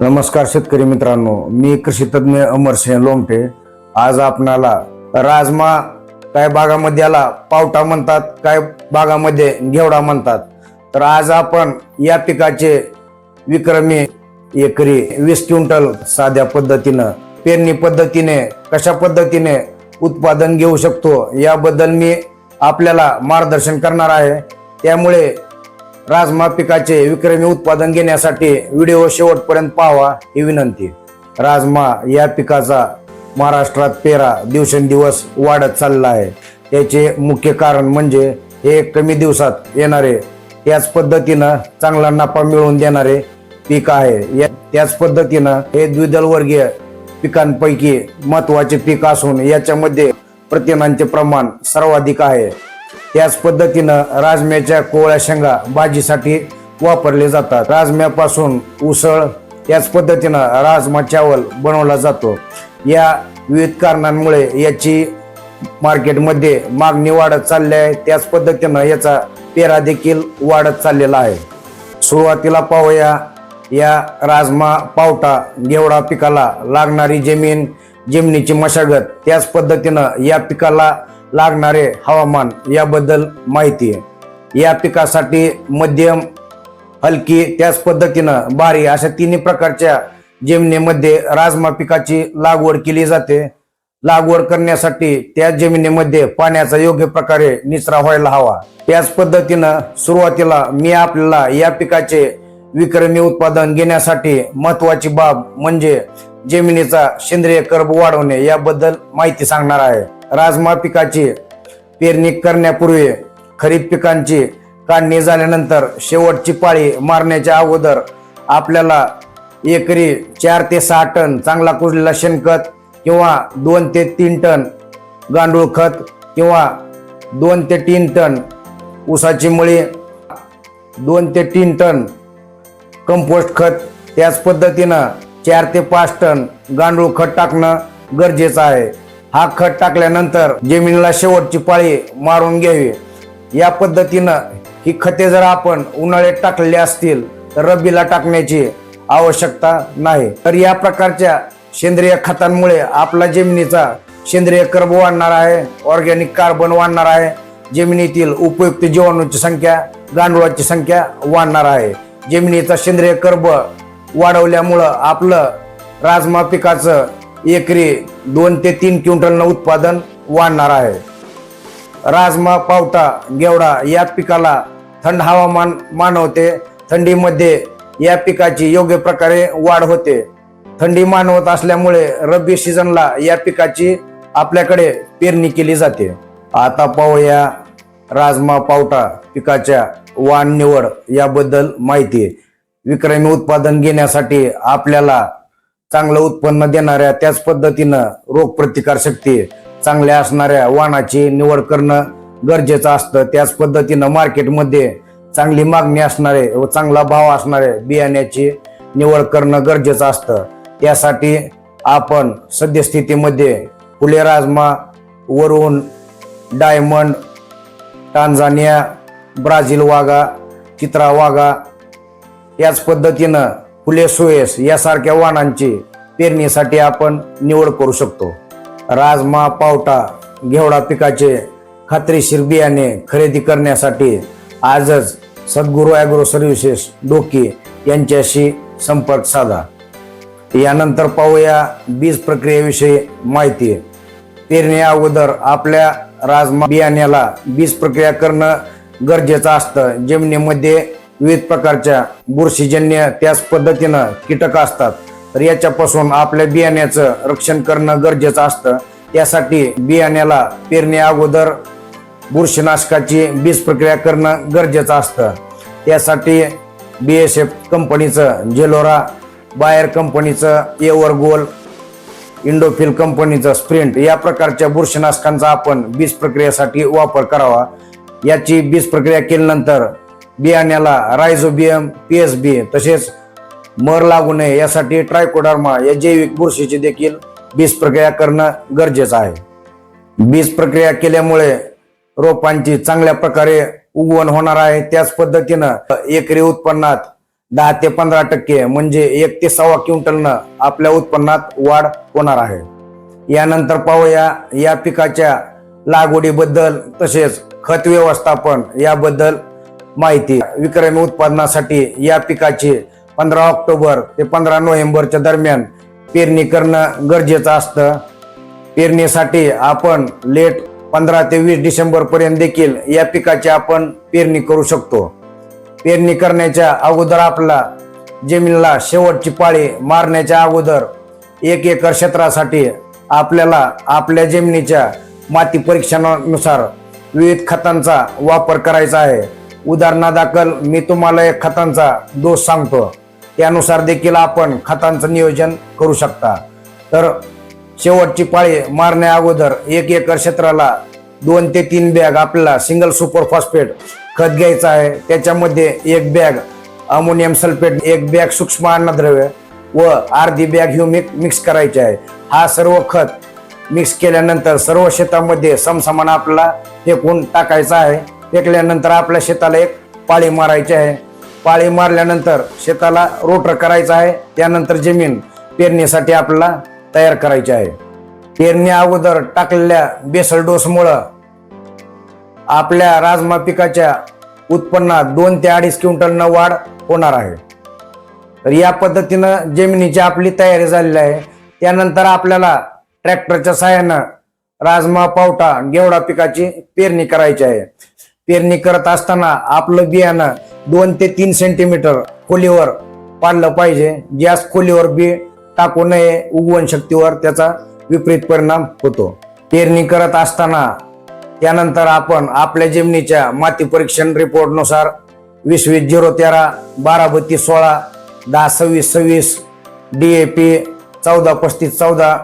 नमस्कार शेतकरी मित्रांनो मी कृषी तज्ज्ञ अमरसिंह लोमटे. आज आपणाला राजमा काय भागामध्ये याला पावटा म्हणतात काय भागामध्ये घेवडा म्हणतात. तर आज आपण या पिकाचे विक्रमी एकरी वीस क्विंटल साध्या पद्धतीनं पेरणी पद्धतीने कशा पद्धतीने उत्पादन घेऊ शकतो याबद्दल मी आपल्याला मार्गदर्शन करणार आहे. त्यामुळे राजमा पिकाचे विक्रमी उत्पादन घेण्यासाठी व्हिडिओ शेवटपर्यंत पाहावा ही विनंती. राजमा या पिकाचा महाराष्ट्रात पेरा दिवसेंदिवस वाढत चालला आहे. त्याचे मुख्य कारण म्हणजे हे कमी दिवसात येणारे त्याच पद्धतीनं चांगला नफा मिळवून देणारे पीक आहे. या- त्याच पद्धतीनं हे द्विदल वर्गीय पिकांपैकी महत्त्वाचे पीक असून याच्यामध्ये प्रथिनांचे प्रमाण सर्वाधिक आहे. त्याच पद्धतीनं राजम्याच्या कोवळ्या शेंगा भाजीसाठी वापरले जातात. राजम्यापासून उसळ त्याच पद्धतीनं राजमा चावल बनवला जातो. या विविध कारणांमुळे याची मार्केटमध्ये मागणी वाढत चालली आहे. त्याच पद्धतीनं याचा पेरा देखील वाढत चाललेला आहे. सुरुवातीला पाहूया या राजमा पावटा घेवडा पिकाला लागणारी जमीन जमिनीची मशागत त्याच पद्धतीनं या पिकाला लागणारे हवामान याबद्दल माहिती आहे. या पिकासाठी मध्यम हलकी त्याच पद्धतीनं बारी अशा तिन्ही प्रकारच्या जमिनीमध्ये राजमा पिकाची लागवड केली जाते. लागवड करण्यासाठी त्या जमिनीमध्ये पाण्याचा योग्य प्रकारे निचरा व्हायला हवा. त्याच पद्धतीनं सुरुवातीला मी आपल्याला या पिकाचे विक्रमी उत्पादन घेण्यासाठी महत्वाची बाब म्हणजे जमिनीचा सेंद्रिय कर्ब वाढवणे याबद्दल माहिती सांगणार आहे. राजमा पिकाची पेरणी करण्यापूर्वी खरीप पिकांची काढणी झाल्यानंतर शेवटची पाळी मारण्याच्या अगोदर आपल्याला एकरी चार ते सहा टन चांगला कुजलेला शेणखत किंवा दोन ते तीन टन गांडूळ खत किंवा दोन ते तीन टन ऊसाची मळी दोन ते तीन टन कंपोस्ट खत. त्याच पद्धतीनं चार ते पाच टन गांडूळ खत टाकणं गरजेचं आहे. हा खत टाकल्यानंतर जमिनीला शेवटची पाळी मारून घ्यावी. या पद्धतीनं ही खते जर आपण उन्हाळ्यात टाकलेली असतील तर रब्बीला टाकण्याची आवश्यकता नाही. तर या प्रकारच्या सेंद्रिय खतांमुळे आपला जमिनीचा सेंद्रिय कर्ब वाढणार आहे ऑर्गॅनिक कार्बन वाढणार आहे जमिनीतील उपयुक्त जीवाणूची संख्या गांडुळाची संख्या वाढणार आहे. जमिनीचा सेंद्रिय कर्ब वाढवल्यामुळं आपलं राजमा पिकाचं एकरी दोन ते तीन क्विंटलनं उत्पादन वाढणार आहे. राजमा पावटा गेवडा या पिकाला थंड हवामान मानवते. थंडीमध्ये या पिकाची योग्य प्रकारे वाढ होते. थंडी मानवत असल्यामुळे रब्बी सीझनला या पिकाची आपल्याकडे पेरणी केली जाते. आता पाहूया राजमा पावटा पिकाच्या वाण निवड याबद्दल माहिती. विक्रमी उत्पादन घेण्यासाठी आपल्याला चांगलं उत्पन्न देणाऱ्या त्याच पद्धतीनं रोगप्रतिकार शक्ती चांगल्या असणाऱ्या वाणाची निवड करणं गरजेचं असतं. त्याच पद्धतीनं मार्केटमध्ये चांगली मागणी असणारे व चांगला भाव असणारे बियाण्याची निवड करणं गरजेचं असतं. त्यासाठी आपण सद्यस्थितीमध्ये फुले राजमा वरून डायमंड टांझानिया ब्राझील वागा चित्रा वागा याच पद्धतीनं फुले सुएस यासारख्या वाणांची पेरणीसाठी आपण निवड करू शकतो. राजमा पावटा घेवडा पिकाचे खात्रीशीर बियाणे खरेदी करण्यासाठी आजच सद्गुरू ॲग्रो सर्व्हिसेस डोकी यांच्याशी संपर्क साधा. यानंतर पाहूया बीज प्रक्रियेविषयी माहिती. पेरणी अगोदर आपल्या राजमा बियाण्याला बीज प्रक्रिया करणं गरजेचं असतं. जमिनीमध्ये विविध प्रकारच्या बुरशीजन्य त्याच पद्धतीनं कीटक असतात. तर याच्यापासून आपल्या बियाण्याचं रक्षण करणं गरजेचं असतं. त्यासाठी बियाण्याला पेरणी अगोदर बुरशीनाशकाची बीज प्रक्रिया करणं गरजेचं असतं. त्यासाठी बी एस एफ कंपनीचं जेलोरा बायर कंपनीचं एवर गोल इंडोफिल कंपनीचं स्प्रिंट या प्रकारच्या बुरशीनाशकांचा आपण बीज प्रक्रियेसाठी वापर करावा. याची बीज प्रक्रिया केल्यानंतर बियाण्याला रायझोबियम पी एस बी तसेच मर लागू नये यासाठी ट्रायकोडर्मा या जैविक बुरशीची देखील बीज प्रक्रिया करणं गरजेचं आहे. बीज प्रक्रिया केल्यामुळे रोपांची चांगल्या प्रकारे उगवण होणार आहे. त्याच पद्धतीनं एकरी उत्पन्नात दहा ते पंधरा टक्के म्हणजे एक ते सव्वा क्विंटलनं आपल्या उत्पन्नात वाढ होणार आहे. यानंतर पाहूया या पिकाच्या लागवडीबद्दल तसेच खत व्यवस्थापन याबद्दल माहिती. विक्रमी उत्पादनासाठी या पिकाची पंधरा ऑक्टोबर ते पंधरा नोव्हेंबरच्या दरम्यान पेरणी करणं गरजेचं असतं. पेरणीसाठी आपण लेट पंधरा ते वीस डिसेंबर पर्यंत देखील या पिकाची आपण पेरणी करू शकतो. पेरणी करण्याच्या अगोदर आपला जमिनीला शेवटची पाळी मारण्याच्या अगोदर एक एकर क्षेत्रासाठी आपल्याला आपल्या जमिनीच्या माती परीक्षणानुसार विविध खतांचा वापर करायचा आहे. उदाहरणादाखल मी तुम्हाला एक खतांचा डोस सांगतो. त्यानुसार देखील आपण खतांचं नियोजन करू शकता. तर शेवटची पाळी मारण्या अगोदर एक एकर क्षेत्राला दोन ते तीन बॅग आपल्याला सिंगल सुपर फॉस्फेट खत घ्यायचं आहे. त्याच्यामध्ये एक बॅग अमोनियम सल्फेट एक बॅग सूक्ष्म अन्नद्रव्य व अर्धी बॅग ह्युमिक मिक्स करायचे आहे. हा सर्व खत मिक्स केल्यानंतर सर्व शेतामध्ये समसमान आपल्याला फेकून टाकायचा आहे. फेकल्यानंतर आपल्या शेताला एक पाळी मारायची आहे. पाळी मारल्यानंतर शेताला रोटर करायचं आहे. त्यानंतर जमीन पेरणीसाठी आपल्याला तयार करायची आहे. पेरणी अगोदर टाकलेल्या बेसल डोसमुळं आपल्या राजमा पिकाच्या उत्पन्नात दोन ते अडीच क्विंटलनं वाढ होणार आहे. तर या पद्धतीनं जमिनीची आपली तयारी झालेली आहे. त्यानंतर आपल्याला ट्रॅक्टरच्या साहाय्यानं राजमा पावटा गेवडा पिकाची पेरणी करायची आहे. पेरणी करत असताना आपलं बियाणं दोन ते तीन सेंटीमीटर खोलीवर पाडलं पाहिजे. गॅस खोलीवर बी टाकू नये उगवण शक्तीवर त्याचा विपरीत परिणाम होतो. पेरणी करत असताना त्यानंतर आपण आपल्या जमिनीच्या माती परीक्षण रिपोर्टनुसार वीस वीस झिरो तेरा बारा बत्तीस सोळा दहा सव्वीस सव्वीस डी ए पी चौदा पस्तीस चौदा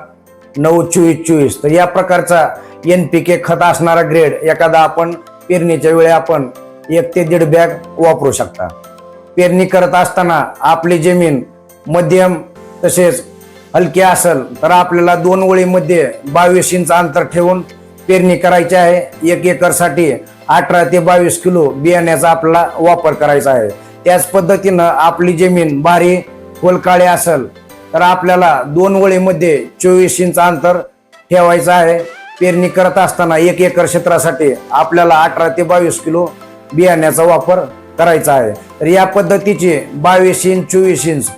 नऊ चोवीस चोवीस. तर या प्रकारचा एन पी के खत असणारा ग्रेड एखादा आपण पेरणीच्या वेळी आपण एक ते दीड बॅग वापरू शकता. पेरणी करत असताना आपली जमीन मध्यम तसेच हलकी असेल तर आपल्याला दोन ओळीमध्ये बावीस इंच अंतर ठेवून पेरणी करायची आहे. एक एकरसाठी अठरा ते बावीस किलो बियाण्याचा आपला वापर करायचा आहे. त्याच पद्धतीनं आपली जमीन भारी खोलकाळी असेल तर आपल्याला दोन ओळीमध्ये चोवीस इंच अंतर ठेवायचं आहे. पेरणी करत असताना एक एकर क्षेत्रासाठी आपल्याला अठरा ते बावीस किलो बियाण्याचा वापर करायचा आहे. तर या पद्धतीची बावीस इंच चोवीस इंच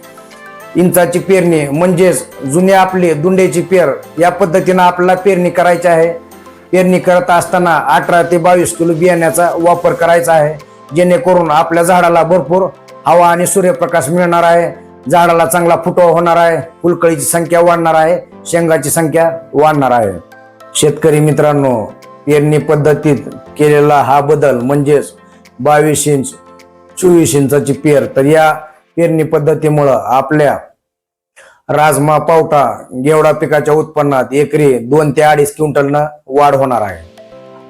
इंचाची पेरणी म्हणजेच जुनी आपली दुंडेची पेर या पद्धतीनं आपल्याला पेरणी करायची आहे. पेरणी करत असताना अठरा ते बावीस किलो बियाण्याचा वापर करायचा आहे. जेणेकरून आपल्या झाडाला भरपूर हवा आणि सूर्यप्रकाश मिळणार आहे. झाडाला चांगला फुटवा होणार आहे. फुलकळीची संख्या वाढणार आहे. शेंगाची संख्या वाढणार आहे. शेतकरी मित्रांनो पेरणी पद्धतीत केलेला हा बदल म्हणजेच बावीस इंच चोवीस इंचाची पेर. तर या पेरणी पद्धतीमुळं आपल्या राजमा पावटा गेवडा पिकाच्या उत्पन्नात एकरी दोन ते अडीच क्विंटलनं वाढ होणार आहे.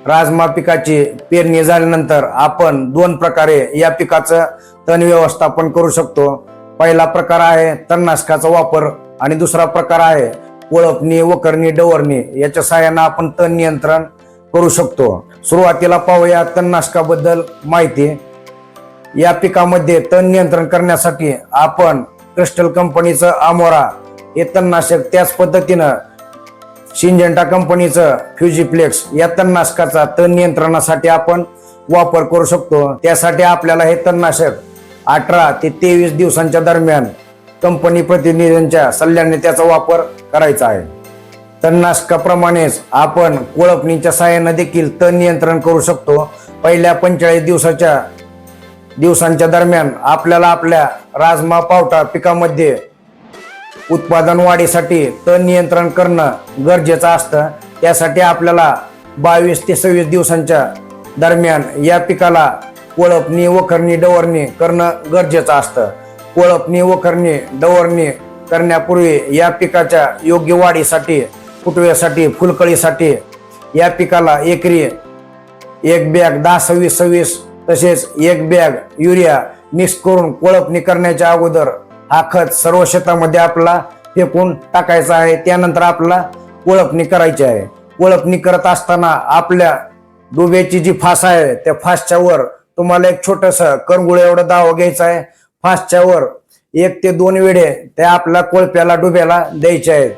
राजमा पिकाची पेरणी झाल्यानंतर आपण दोन प्रकारे या पिकाचं तण व्यवस्थापन करू शकतो. पहिला प्रकार आहे तणनाशकाचा वापर आणि दुसरा प्रकार आहे ओळखणे वकरणी डवरणे याच्या सहाय्यानं आपण तण नियंत्रण करू शकतो. सुरुवातीला पाहूया तणनाशकाबद्दल माहिती. या पिकामध्ये तण नियंत्रण करण्यासाठी आपण क्रिस्टल कंपनीचं आमोरा हे तणनाशक त्याच पद्धतीनं सिंजेंटा कंपनीचं फ्युजीप्लेक्स या तणनाशकाचा तण नियंत्रणासाठी आपण वापर करू शकतो. त्यासाठी आपल्याला हे तणनाशक अठरा ते तेवीस दिवसांच्या दरम्यान कंपनी प्रतिनिधींच्या सल्ल्याने त्याचा वापर करायचा आहे. तणनाशकाप्रमाणेच आपण कोळपणीच्या सहाय्याने देखील तण नियंत्रण करू शकतो. पहिल्या पंचेचाळीस दिवसाच्या दिवसांच्या दरम्यान आपल्याला आपल्या राजमा पावटा पिकामध्ये उत्पादन वाढीसाठी तण नियंत्रण करणं गरजेचं असतं. त्यासाठी आपल्याला बावीस ते सव्वीस दिवसांच्या दरम्यान या पिकाला कोळपणी वखरणी डवरणी करणं गरजेचं असतं. कोळपणी वखरणी डवरणी करण्यापूर्वी या पिकाच्या योग्य वाढीसाठी फुटव्यासाठी फुलकळीसाठी या पिकाला एकरी एक बॅग दहा सव्वीस सव्वीस तसेच एक बॅग युरिया मिक्स करून कोळपणी करण्याच्या अगोदर हा खत सर्व शेतामध्ये आपला फेकून टाकायचा आहे. त्यानंतर आपला कोळपणी करायची आहे. कोळपणी करत असताना आपल्या डोब्याची जी फास आहे त्या फासच्या वर तुम्हाला एक छोटस करंगुळ एवढं दाव घ्यायचा आहे. फास्टच्या वर एक ते दोन वेळे ते आपल्या कोळप्याला डुब्याला द्यायचे आहेत.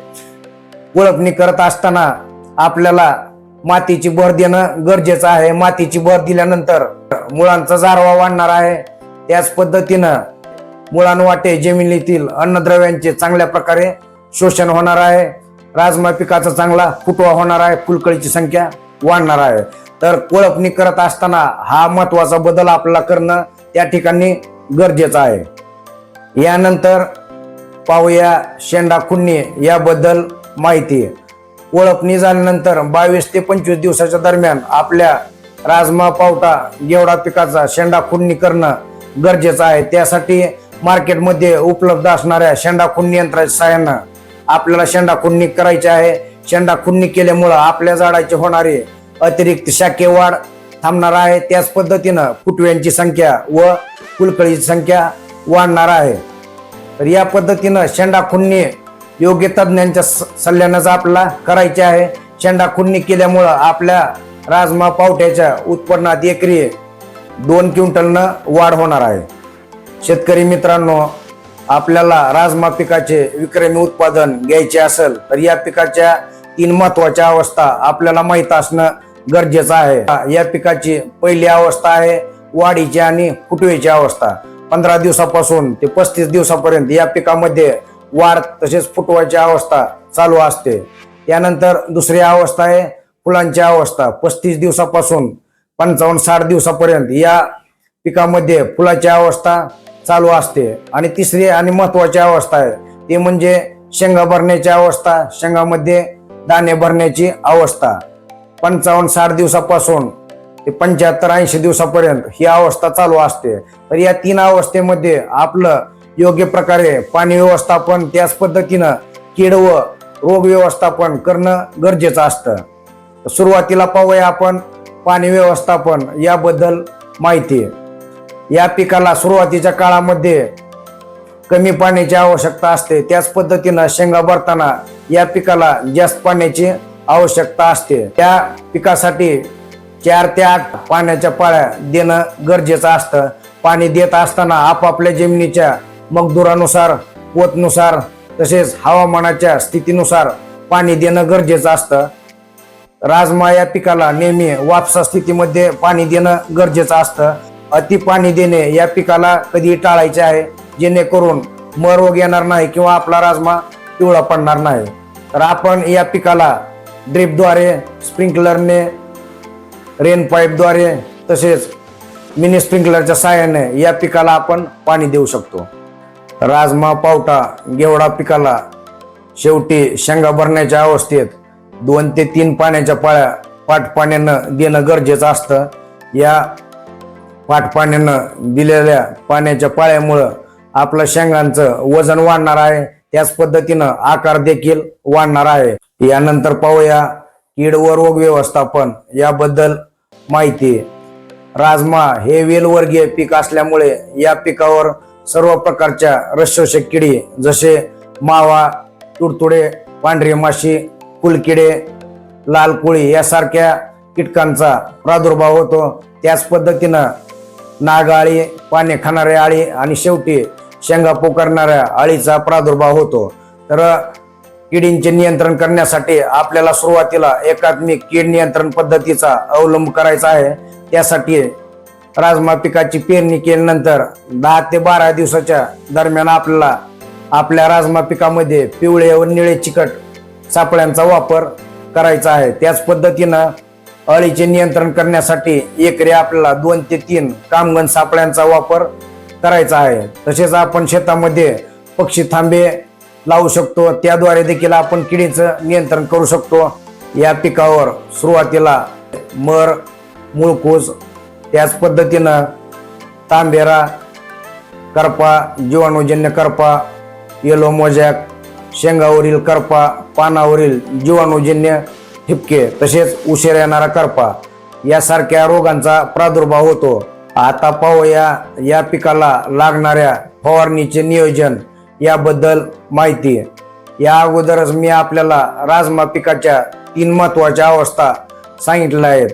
कोळपणी करत असताना आपल्याला मातीची भर देणं गरजेचं आहे. मातीची भर दिल्यानंतर मुळांचा जारवा वाढणार आहे. त्याच पद्धतीनं मुळांवाटे जमिनीतील अन्नद्रव्यांचे चांगल्या प्रकारे शोषण होणार आहे. राजमा पिकाचा चांगला फुटवा होणार आहे. फुलकळीची संख्या वाढणार आहे. तर कोळपणी करत असताना हा महत्त्वाचा बदल आपल्याला करणं त्या ठिकाणी गरजेचं आहे. यानंतर पाहूया शेंडा खुन्नी याबद्दल माहिती. ओळखणी झाल्यानंतर बावीस ते पंचवीस दिवसाच्या दरम्यान आपल्या राजमा पावटा गेवडा पिकाचा शेंडा खुन्नी करणं गरजेचं आहे. त्यासाठी मार्केटमध्ये उपलब्ध असणाऱ्या शेंडा खुन्नी यंत्राच्या सहाय्यानं आपल्याला शेंडा खुन्नी करायची आहे. शेंडा खुन्नी केल्यामुळं आपल्या झाडाची होणारी अतिरिक्त शाखे वाढ थांबणार आहे. त्याच पद्धतीनं फुटव्यांची संख्या व कुलकळीची संख्या वाढणार आहे. तर या पद्धतीनं शेंडा खुन्नी योग्य तज्ज्ञांच्या स- सल्ल्यानंच आपल्याला करायचे आहे. शेंडा खुन्नी केल्यामुळं आपल्या राजमा पावट्याच्या उत्पन्नात एकरी दोन क्विंटलनं वाढ होणार आहे. शेतकरी मित्रांनो आपल्याला राजमा पिकाचे विक्रमी उत्पादन घ्यायचे असेल तर या पिकाच्या तीन महत्त्वाच्या अवस्था आपल्याला माहीत असणं गरजेचं आहे. या पिकाची पहिली अवस्था आहे वाढीची आणि फुटवेची अवस्था. पंधरा दिवसापासून ते पस्तीस दिवसापर्यंत या पिकामध्ये वाढ तसेच फुटवायची अवस्था चालू असते. त्यानंतर दुसरी अवस्था आहे फुलांची अवस्था. पस्तीस दिवसापासून पंचावन्न साठ दिवसापर्यंत या पिकामध्ये फुलाची अवस्था चालू असते. आणि तिसरी आणि महत्वाची अवस्था आहे ते म्हणजे शेंगा भरण्याची अवस्था शेंगामध्ये दाणे भरण्याची अवस्था. पंचावन्न साठ दिवसापासून ते पंच्याहत्तर ऐंशी दिवसापर्यंत ही अवस्था चालू असते. तर या तीन अवस्थेमध्ये आपलं योग्य प्रकारे पाणी व्यवस्थापन त्याच पद्धतीनं कीड व रोग व्यवस्थापन करणं गरजेचं असतं. सुरुवातीला पाहूया आपण पाणी व्यवस्थापन याबद्दल माहिती. या पिकाला सुरुवातीच्या काळामध्ये कमी पाण्याची आवश्यकता असते. त्याच पद्धतीनं शेंगा भरताना या पिकाला जास्त पाण्याची आवश्यकता असते. त्या पिकासाठी चार ते आठ पाण्याच्या पाळ्या देणं गरजेचं असतं. पाणी देत असताना आपापल्या जमिनीच्या मगदुरानुसार पोतनुसार तसेच हवामानाच्या स्थितीनुसार पाणी देणं गरजेचं असतं. राजमा या पिकाला नेहमी वापसा स्थितीमध्ये पाणी देणं गरजेचं असतं. अति पाणी देणे या पिकाला कधी टाळायचे आहे. जेणेकरून मर रोग येणार नाही किंवा आपला राजमा पिवळा पडणार नाही. तर आपण या पिकाला ड्रिपद्वारे स्प्रिंकलरने रेन पाईपद्वारे तसेच मिनी स्प्रिंकलरच्या साहाय्याने या पिकाला आपण पाणी देऊ शकतो. राजमा पावटा गेवडा पिकाला शेवटी शेंगा भरण्याच्या अवस्थेत दोन ते तीन पाण्याच्या पाळ्या पाठपाण्यानं देणं गरजेचं असतं. या पाठपाण्यानं दिलेल्या पाण्याच्या पाळ्यामुळं आपलं शेंगांचं वजन वाढणार आहे. त्याच पद्धतीनं आकार देखील वाढणार आहे. यानंतर पाहूया कीड व रोग व्यवस्थापन याबद्दल माहिती. राजमा हे वेलवर्गीय पीक असल्यामुळे या पिकावर सर्व प्रकारच्या रसशोषक किडी जसे मावा तुडतुडे पांढरी माशी कुलकिडे लाल कोळी यासारख्या कीटकांचा प्रादुर्भाव होतो. त्याच पद्धतीनं नागाळी पाने खाणारे आळी आणि शेवटी शेंगा पोकारणाऱ्या आळीचा प्रादुर्भाव होतो. तर किडींचे नियंत्रण करण्यासाठी आपल्याला सुरुवातीला एकात्मिक कीड नियंत्रण पद्धतीचा अवलंब करायचा आहे. त्यासाठी राजमा पिकाची पेरणी केल्यानंतर दहा ते बारा दिवसाच्या दरम्यान आपल्याला आपल्या राजमा पिकामध्ये पिवळे व निळे चिकट सापळ्यांचा वापर करायचा आहे. त्याच पद्धतीनं अळीचे नियंत्रण करण्यासाठी एकरी आपल्याला दोन ते तीन कामगण सापळ्यांचा वापर करायचा आहे. तसेच आपण शेतामध्ये पक्षी थांबे लावू शकतो. त्याद्वारे देखील आपण किडीचं नियंत्रण करू शकतो. या पिकावर सुरुवातीला मर मुळकूस त्याच पद्धतीनं तांबेरा करपा जीवाणूजन्य करपा येलो मोजॅक शेंगावरील करपा पानावरील जीवाणूजन्य ठिपके तसेच उशीर येणारा करपा यासारख्या रोगांचा प्रादुर्भाव होतो. आता पाहूया या पिकाला लागणाऱ्या फवारणीचे नियोजन याबद्दल माहिती या अगोदरच मी आपल्याला राजमा पिकाच्या तीन महत्त्वाच्या अवस्था सांगितल्या आहेत.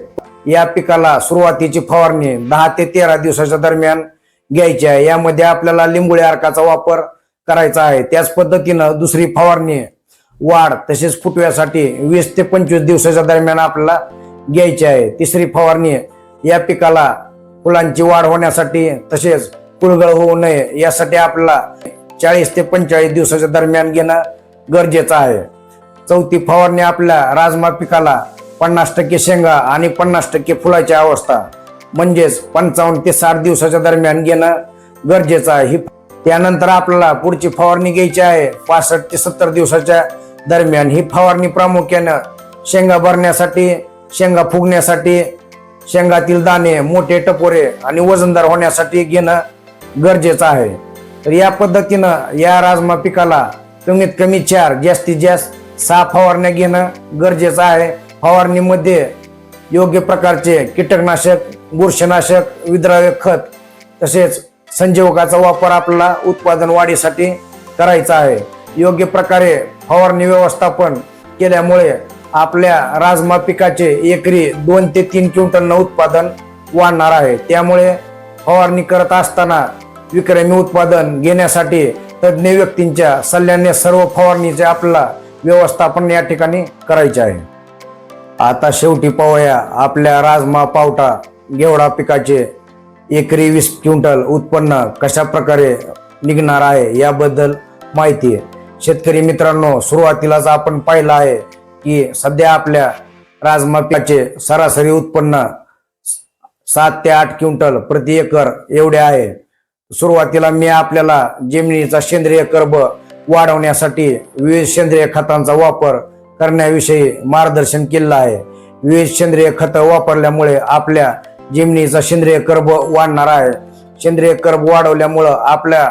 या पिकाला सुरुवातीची फवारणी दहा ते तेरा दिवसाच्या दरम्यान घ्यायची आहे. यामध्ये आपल्याला लिंबोळी अर्काचा वापर करायचा आहे. त्याच पद्धतीनं दुसरी फवारणी वाढ तसेच फुटव्यासाठी वीस ते पंचवीस दिवसाच्या दरम्यान आपल्याला घ्यायची आहे. तिसरी फवारणी या पिकाला फुलांची वाढ होण्यासाठी तसेच कुळगळ होऊ नये यासाठी आपल्याला चाळीस ते पंचेचाळीस दिवसाच्या दरम्यान घेणं गरजेचं आहे. चौथी फवारणी आपल्या राजमा पिकाला पन्नास टक्के शेंगा आणि पन्नास टक्के फुलाची अवस्था म्हणजेच पंचावन्न ते साठ दिवसाच्या दरम्यान घेणं गरजेचं आहे. ही त्यानंतर आपल्याला पुढची फवारणी घ्यायची आहे पासष्ट ते सत्तर दिवसाच्या दरम्यान. ही फवारणी प्रामुख्यानं शेंगा भरण्यासाठी शेंगा फुगण्यासाठी शेंगातील दाणे मोठे टपोरे आणि वजनदार होण्यासाठी घेणं गरजेचं आहे. तर या पद्धतीनं या राजमा पिकाला कमीत कमी चार जास्तीत जास्त सहा फवारण्या घेणं गरजेचं आहे. फवारणीमध्ये योग्य प्रकारचे कीटकनाशक बुरशीनाशक विद्राव्य खत तसेच संजीवकाचा वापर आपल्याला उत्पादन वाढीसाठी करायचा आहे. योग्य प्रकारे फवारणी व्यवस्थापन केल्यामुळे आपल्या राजमा पिकाचे एकरी दोन ते तीन क्विंटलनं उत्पादन वाढणार आहे. त्यामुळे फवारणी करत असताना विक्रमी उत्पादन घेण्यासाठी तज्ज्ञ व्यक्तींच्या सल्ल्याने सर्व फवारणीचे आपला व्यवस्थापन या ठिकाणी करायचे आहे. आता शेवटी पाहूया आपल्या राजमा पावटा घेवडा पिकाचे एकरी वीस क्विंटल उत्पन्न कशा प्रकारे निघणार आहे याबद्दल माहिती आहे. शेतकरी मित्रांनो सुरुवातीलाच आपण पाहिलं आहे की सध्या आपल्या राजमा पिकाचे सरासरी उत्पन्न सात ते आठ क्विंटल प्रति एकर एवढे आहे. सुरुवातीला मी आपल्याला जमिनीचा सेंद्रिय कर्ब वाढवण्यासाठी विविध सेंद्रिय खतांचा वापर करण्याविषयी मार्गदर्शन केलं आहे. विविध सेंद्रिय खतं वापरल्यामुळे आपल्या जमिनीचा सेंद्रिय कर्ब वाढणार आहे. सेंद्रिय कर्ब वाढवल्यामुळं आपल्या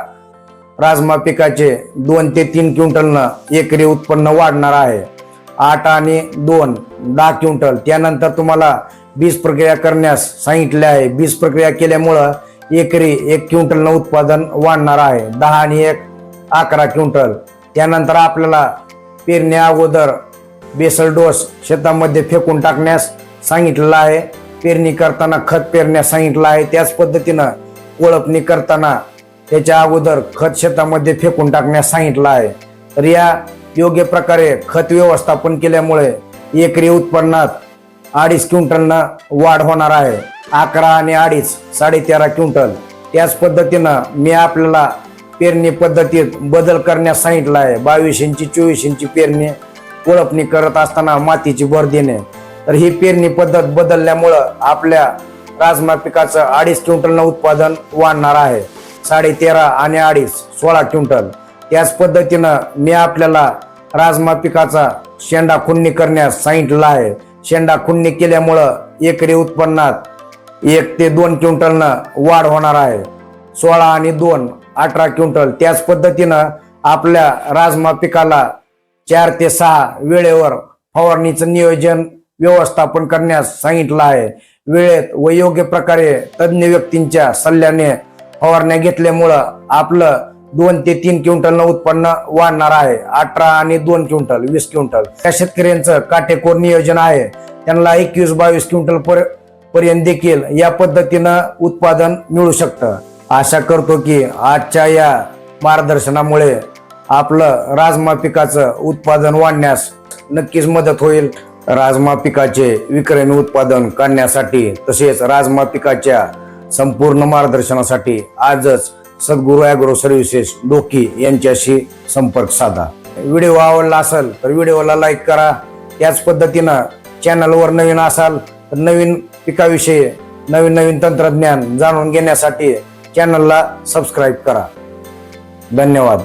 राजमा पिकाचे दोन ते तीन क्विंटलनं एकरी उत्पन्न वाढणार आहे. आठ आणि दोन दहा क्विंटल. त्यानंतर तुम्हाला बीज प्रक्रिया करण्यास सांगितले आहे. बीज प्रक्रिया केल्यामुळं एकरी एक क्विंटलनं उत्पादन वाढणार आहे. दहा आणि एक अकरा क्विंटल. त्यानंतर आपल्याला पेरण्या अगोदर बेसल डोस शेतामध्ये फेकून टाकण्यास सांगितलेलं आहे. पेरणी करताना खत पेरण्यास सांगितलं आहे. त्याच पद्धतीनं ओळपणी करताना त्याच्या अगोदर खत शेतामध्ये फेकून टाकण्यास सांगितलं आहे. तर या योग्य प्रकारे खत व्यवस्थापन केल्यामुळे एकरी उत्पन्नात अडीच क्विंटलनं वाढ होणार आहे. अकरा आणि अडीच साडेतेरा क्विंटल. त्याच पद्धतीनं मी आपल्याला पेरणी पद्धतीत बदल करण्यास सांगितलं आहे बावीस इंची चोवीस इंची पेरणी ओळपणी करत असताना मातीची भर देणे. तर ही पेरणी पद्धत बदलल्यामुळं आपल्या राजमा पिकाचं अडीच क्विंटलनं उत्पादन वाढणार आहे. साडेतेरा आणि अडीच सोळा क्विंटल. त्याच पद्धतीनं मी आपल्याला राजमा पिकाचा शेंडा खुन्नी करण्यास सांगितलेला आहे. शेंडा खुन्नी केल्यामुळं एकरी उत्पन्नात एक ते दोन क्विंटलनं वाढ होणार आहे. सोळा आणि दोन अठरा क्विंटल. त्याच पद्धतीनं आपल्या राजमा पिकाला चार ते सहा वेळेवर फवारणीचं नियोजन व्यवस्थापन करण्यास सांगितलं आहे. वेळेत व योग्य प्रकारे तज्ज्ञ व्यक्तींच्या सल्ल्याने फवारण्या घेतल्यामुळं आपलं दोन ते तीन क्विंटलनं उत्पन्न वाढणार आहे. अठरा आणि दोन क्विंटल वीस क्विंटल. त्या शेतकऱ्यांचं काटेकोर नियोजन आहे. त्यांना एकवीस बावीस क्विंटल पर पर्यंत देखील या पद्धतीनं उत्पादन मिळू शकतं. आशा करतो की आजच्या या मार्गदर्शनामुळे आपलं राजमा पिकाचं उत्पादन वाढण्यास नक्कीच मदत होईल. राजमा पिकाचे विक्रमी उत्पादन काढण्यासाठी तसेच राजमा पिकाच्या संपूर्ण मार्गदर्शनासाठी आजच सद्गुरू ॲग्रो सर्व्हिसेस डोकी यांच्याशी संपर्क साधा. व्हिडिओ आवडला असेल तर व्हिडिओला लाईक करा. त्याच पद्धतीनं चॅनलवर नवीन असाल तर नवीन पिकाविषयी नवीन नवीन तंत्रज्ञान जाणून घेण्यासाठी चॅनलला सबस्क्राईब करा. धन्यवाद.